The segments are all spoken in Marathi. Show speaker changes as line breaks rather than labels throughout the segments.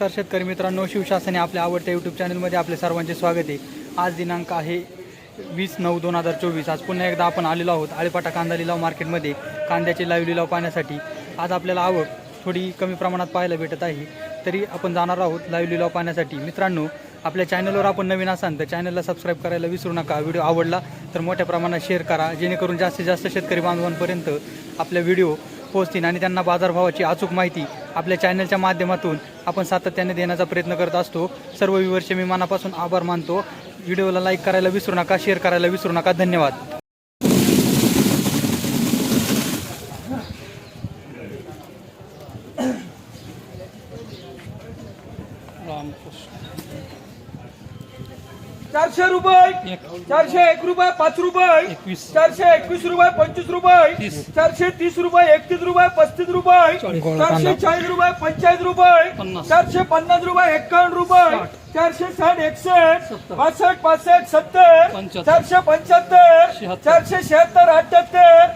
नमस्कार शेतकरी मित्रांनो शिवशासने आपल्या आवडत्या यूट्यूब चॅनलमध्ये आपले सर्वांचे स्वागत आहे. आज दिनांक आहे वीस नऊ दोन हजार चोवीस. आज पुन्हा एकदा आपण आलेलो आहोत आळीपाटा कांदा लिलाव मार्केटमध्ये. कांद्याचे लाईव्ह लिलाव पाहण्यासाठी. आज आपल्याला आवक थोडी कमी प्रमाणात पाहायला भेटत आहे. तरी आपण जाणार आहोत लाईव्ह लिलाव पाहण्यासाठी. मित्रांनो आपल्या चॅनलवर आपण नवीन असाल तर चॅनलला सबस्क्राईब करायला विसरू नका. व्हिडिओ आवडला तर मोठ्या प्रमाणात शेअर करा. जेणेकरून जास्तीत जास्त शेतकरी बांधवांपर्यंत आपल्या व्हिडिओ पोहोचतील आणि त्यांना बाजारभावाची अचूक माहिती आपल्या चॅनलच्या माध्यमातून आपण सातत्याने देण्याचा प्रयत्न करत असतो. सर्व विवर्षे मी मनापासून आभार मानतो. व्हिडिओला लाईक करायला विसरू नका शेअर करायला विसरू नका. धन्यवाद.
चारशे रुपये चारशे एक रुपये पाच रुपये. चारशे एकवीस रुपये पंचवीस रुपये चारशे तीस रुपये एकतीस रुपये पस्तीस रुपये चारशे. चाळीस रुपये पंचाळीस रुपये. चारशे पन्नास रुपये एक्कावन्न रुपये चारशे साठ एकसष्ट पासष्ट पासष्ट सत्तर. चारशे पंच्याहत्तर. चारशे शहात्तर अठ्याहत्तर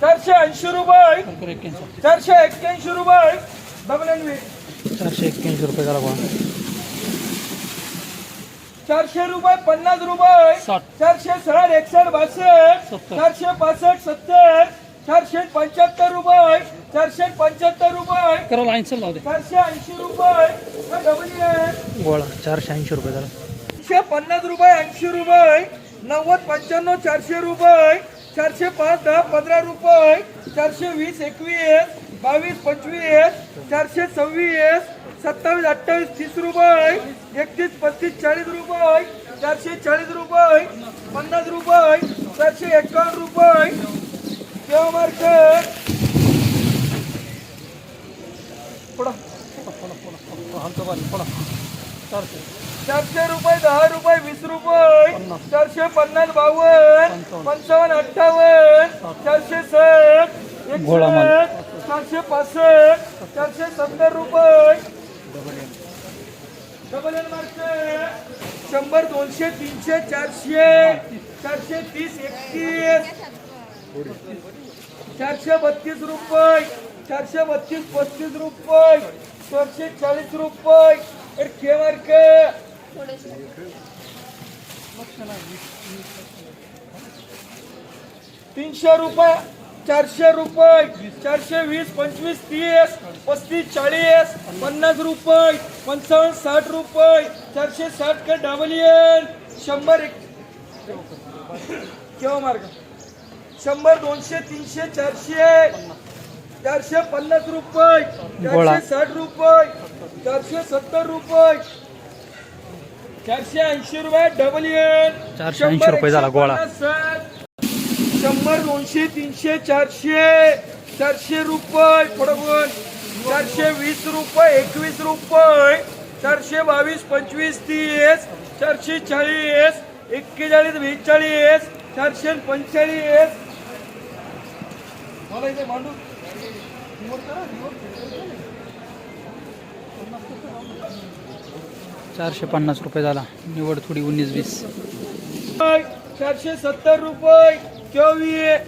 चारशे ऐंशी रुपये चारशे एक्क्याऐंशी रुपये डबल एन व्ही.
चारशे एक्क्याऐंशी रुपये झाला बघा
चारशे रुपये पन्नास रुपये. चारशे साठ एकसष्ट बासष्ट. चारशे पासष्ट सत्तर चारशे पंच्याहत्तर रुपये चारशे पंच्याहत्तर रुपये. चारशे ऐंशी रुपये.
गोळा चारशे ऐंशी रुपये झाला.
एकशे पन्नास रुपये ऐंशी रुपये. नव्वद पंच्याण्णव चारशे रुपये. चारशे पाच दहा पंधरा रुपये. चारशे वीस एकवीस. बावीस पंचवीस चारशे सव्वीस सत्तावीस अठ्ठावीस तीस रुपये एकतीस पस्तीस चाळीस रुपये चारशे चाळीस रुपये पन्नास रुपये चारशे एकावन्न रुपये. किंवा मार्केट पडा चारशे रुपये दहा रुपये वीस रुपये चारशे पन्नास बावन्न पंचावन्न अठ्ठावन्न चारशे साठ
गोळा माल.
एकसष्ट चारशे पासष्ट चारशे सत्तर रुपये. डबल एन मार्केट शंभर दोनशे तीनशे चारशे चारशे तीस एकतीस. चारशे बत्तीस रुपये. चारशे बत्तीस पस्तीस रुपये. चारशे चाळीस रुपये. तर के मार्क तीनशे रुपये. चारशे रुपये चारशे वीस पंचवीस तीस पस्तीस चाळीस पन्नास रुपये पंचावन्न साठ रुपये चारशे साठ का डबल शंभर एक केव्हा मार्ग शंभर दोनशे तीनशे चारशे चारशे पन्नास रुपये. चारशे साठ रुपये चारशे सत्तर रुपये चारशे ऐंशी रुपये डबल एन
480 रुपये झाला गोळा.
शंभर दोनशे तीनशे चारशे चारशे रुपये पडवून चारशे वीस रुपये एकवीस रुपये. चारशे बावीस पंचवीस तीस. चारशे चाळीस एक्केचाळीस बेचाळीस. चारशे पंचेचाळीस. मला इथे मांडू.
चारशे पन्नास रुपये झाला. निवड थोडी उन्नीस वीस.
चारशे सत्तर रुपये. चोवीस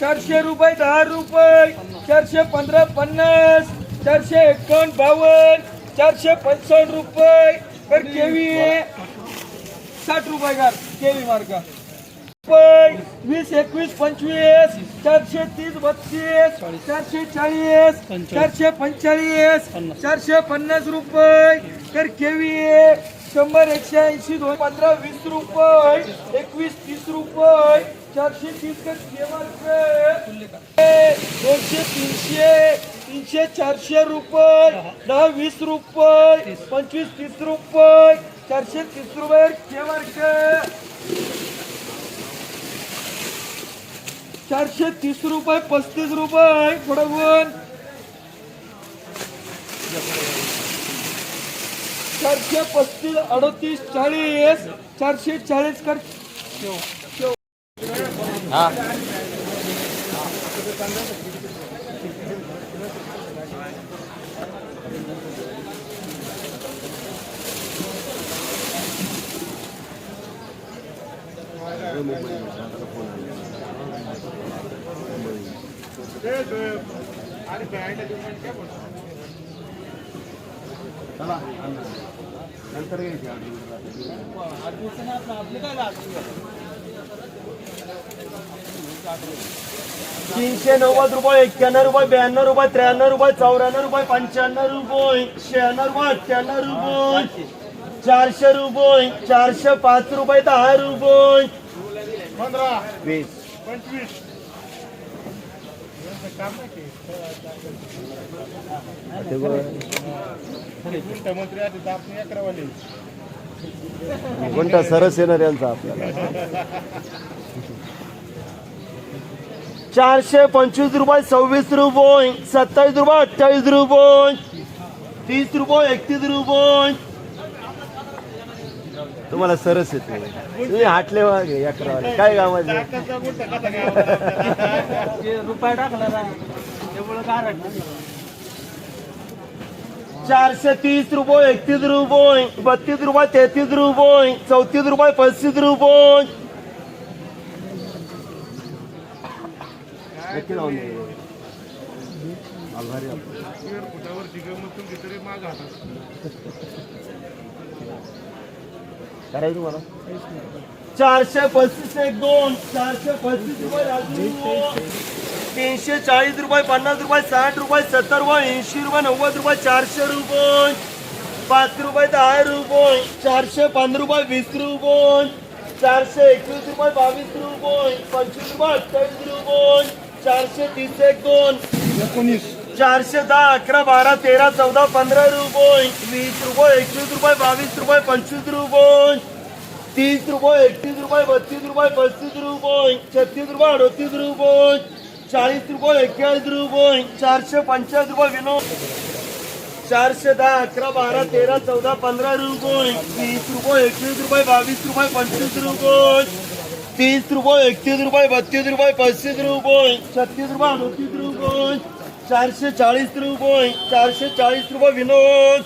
चारशे रुपये दहा रुपये. चारशे पंधरा पन्नास. चारशे एकावन्न बावन्न. चारशे पंचावन्न रुपये. तर केवी. साठ रुपये का केवी मार्ग. रुपये. वीस एकवीस पंचवीस. चारशे तीस बत्तीस. चारशे चाळीस. चारशे पंचेचाळीस. चारशे पन्नास रुपये. तर केवी. शंभर एकशे ऐंशी दोन. पंधरा वीस रुपये. एकवीस तीस रुपये. चारशे तीस का दोनशे तीनशे. तीनशे चारशे रुपये. दहा वीस रुपये. पंचवीस तीस रुपये. चारशे तीस रुपये केमार्क चारशे तीस रुपये पस्तीस रुपये. फडवून चारशे पस्तीस अडतीस चाळीस चारशे चाळीस कर चला.
तीनशे नव्वद रुपये एक्क्याण्णव रुपये ब्याण्णव रुपये त्र्याण्णव रुपये चौऱ्याण्णव रुपये पंच्याण्णव रुपये शहाण्णव रुपये अठ्ठ्याण्णव रुपये चारशे रुपये चारशे पाच रुपये दहा रुपये.
पंधरा
वीस.
पंचवीस मंत्री आधी आपण अकरावाले
कोणता सरस येणार यांचा आपल्याला. चारशे पंचवीस रुपये सव्वीस रुपये सत्तावीस रुपये अठ्ठावीस रुपये तीस रुपये एकतीस रुपये. तुम्हाला सरस येते. तुम्ही हाटले वागे अकरा काय गावाचे
रुपये टाकला
चारशे तीस रुपये एकतीस रुपये बत्तीस रुपये तेहतीस रुपये चौतीस रुपये पस्तीस रुपये नक्की लावून दे. आभारी आपण.
फुटावरची गमत तुमची तरी माग हातात
करायचं मला चारशे पस्तीस एक दोन चारशे पस्तीस रुपये राजू तीनशे चाळीस रुपये पन्नास रुपये साठ रुपये सत्तर रुपये ऐंशी रुपये नव्वद रुपये चारशे रुपये पाच रुपये दहा रुपये चारशे पंधरा रुपये वीस रुपये चारशे एकवीस रुपये बावीस रुपये पंचवीस रुपये अठ्ठावीस रुपये चारशे तीस एक दोन
एकोणीस.
चारशे दहा अकरा बारा तेरा चौदा पंधरा रुपये वीस रुपये एकवीस रुपये बावीस रुपये पंचवीस रुपये तीस रुपये एकतीस रुपये बत्तीस रुपये पस्तीस रुपये छत्तीस रुपये अडतीस रुपये चाळीस रुपये एक्केचाळीस रुपये चारशे पंचाळीस रुपये विनोद चारशे दहा अकरा बारा तेरा चौदा पंधरा रुपये तीस रुपये एकवीस रुपये बावीस रुपये पंचवीस रुपये तीस रुपये एकतीस रुपये बत्तीस रुपये पस्तीस रुपये छत्तीस रुपये अडतीस रुपये चारशे चाळीस रुपये चारशे चाळीस रुपये विनोद.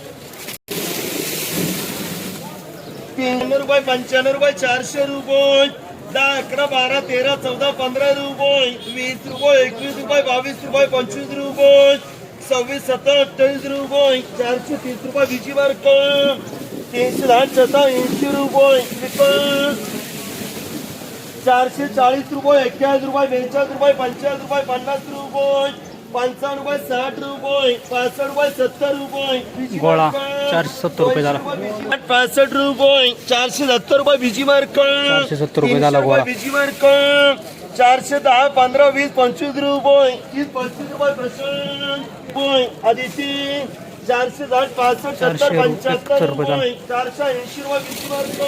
तीन रुपये पंच्याण्णव रुपये चारशे रुपये दहा अकरा बारा तेरा चौदा पंधरा रुपये वीस रुपये एकवीस रुपये बावीस रुपये पंचवीस रुपये सव्वीस सत्तर अठ्ठावीस रुपये चारशे तीस रुपये बीजी मार्क तीनशे दहा सत्ता ऐंशी रुपये चारशे चाळीस रुपये एक्क्याऐंशी रुपये बेचाळीस रुपये पंचाळीस रुपये पन्नास रुपये पंचावन्न रुपये साठ रुपये पासष्ट रुपये सत्तर रुपये.
गोळा. चारशे सत्तर रुपये झाला.
पासष्ट रुपये चारशे सत्तर रुपये बिजी मार्क.
चारशे सत्तर रुपये झाला गोळा.
बिजी मार्क. चारशे दहा पंधरा वीस पंचवीस रुपये. तीस पस्तीस रुपये आदिती चारशे दहा पासष्ट सत्तर पंच्याहत्तर
रुपये
चारशे ऐंशी रुपये मार्क.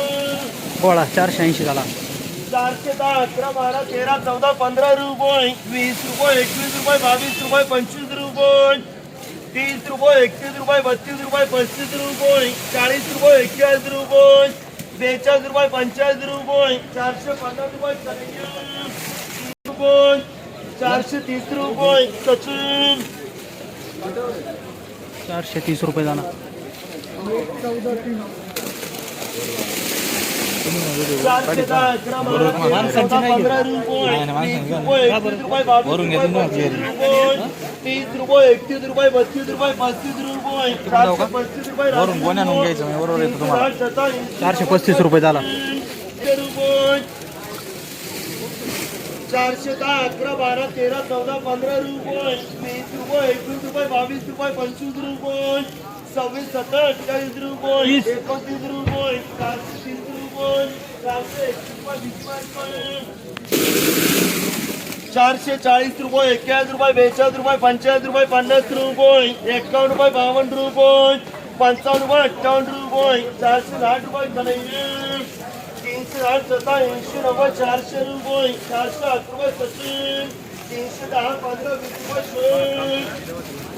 गोळा चारशे ऐंशी झाला.
चारशे दहा अकरा बारा तेरा चौदा पंधरा रुपये वीस रुपये एकवीस रुपये बावीस रुपये पंचवीस रुपये तीस रुपये एकतीस रुपये बत्तीस रुपये पस्तीस रुपये चाळीस रुपये एक्केचाळीस रुपये बेचाळीस रुपये पंचाळीस रुपये चारशे पन्नास रुपये चारशे तीस रुपये सचिन
चारशे तीस रुपये झाला
रुपये रुपये रुपये रुपये रुपये तीस रुपये एकतीस रुपये बत्तीस रुपये पस्तीस रुपये चारशे पस्तीस रुपये साठ, सत्तर, ऐंशी
चारशे पस्तीस रुपये झाला.
चारशे दहा अकरा बारा तेरा चौदा पंधरा रुपये वीस रुपये एकवीस रुपये बावीस रुपये पंचवीस रुपये सव्वीस सत्तर अठ्ठावीस रुपये एकोणतीस रुपये चारशे तीस रुपये चारशे चाळीस रुपये एक्क्याऐंशी रुपये बेचाळीस रुपये पंचाळीस रुपये पन्नास रुपये एकावन्न रुपये बावन्न रुपये पंचावन्न रुपये अठ्ठावन्न रुपये चारशे साठ रुपये तीनशे साठ सत्ता ऐंशी नव्वद चारशे रुपये चारशे आठ रुपये सचिन तीनशे दहा पंधरा वीस रुपये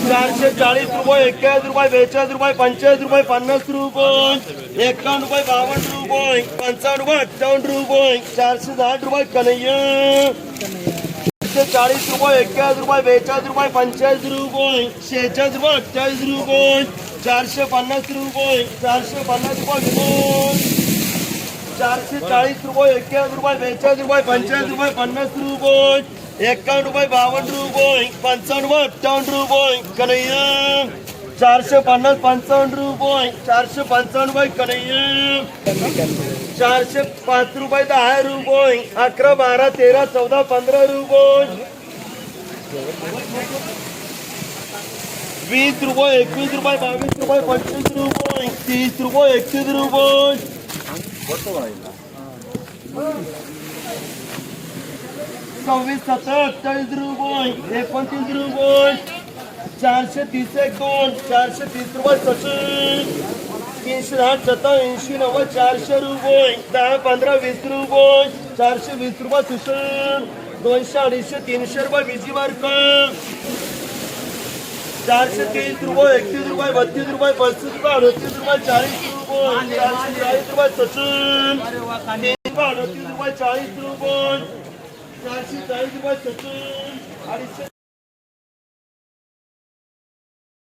चारशे चाळीस रुपये एक्क्याऐंशी रुपये, बेचाळीस रुपये पंचाळीस रुपये, पन्नास रुपये, एकावन्न रुपये, बावन्न रुपये, पंचावन्न रुपये, अठ्ठावन्न रुपये, चारशे साठ रुपये, कन्हैया. चारशे चाळीस रुपये एक्क्याऐंशी रुपये, बेचाळीस रुपये पंचाळीस रुपये, शेहेचाळीस रुपये, अठ्ठावीस रुपये, चारशे पन्नास रुपये, चारशे पन्नास रुपये, चारशे चाळीस रुपये एक्क्याऐंशी रुपये, बेचाळीस रुपये पंचेचाळीस रुपये, पन्नास रुपये एकावन्न रुपये बावन्न रुपये पंचावन्न रुपये अठ्ठावन्न रुपये कन्हैया. चारशे पन्नास पंचावन्न रुपये चारशे पंचावन्न रुपये कन्हैया. चारशे पाच रुपये दहा रुपये अकरा बारा तेरा चौदा पंधरा रुपये. वीस रुपये एकवीस रुपये बावीस रुपये पंचवीस रुपये तीस रुपये एकतीस रुपये. सव्वीस सतरा अठ्ठावीस रुपये एकोणतीस रुपये चारशे तीस एक दोन चारशे तीस रुपये सचिन तीनशे दहा सत्तर ऐंशी नव्वद चारशे रुपये दहा पंधरा वीस रुपये चारशे वीस रुपये सुशल दोनशे अडीचशे तीनशे रुपये विजी मार्क चारशे तीस रुपये एकतीस रुपये बत्तीस रुपये पस्तीस रुपये अडतीस रुपये चाळीस रुपये चारशे चाळीस रुपये सचिन तीन रुपये अडतीस रुपये चाळीस रुपये चारशे चाळीस रुपये सचिन अडीचशे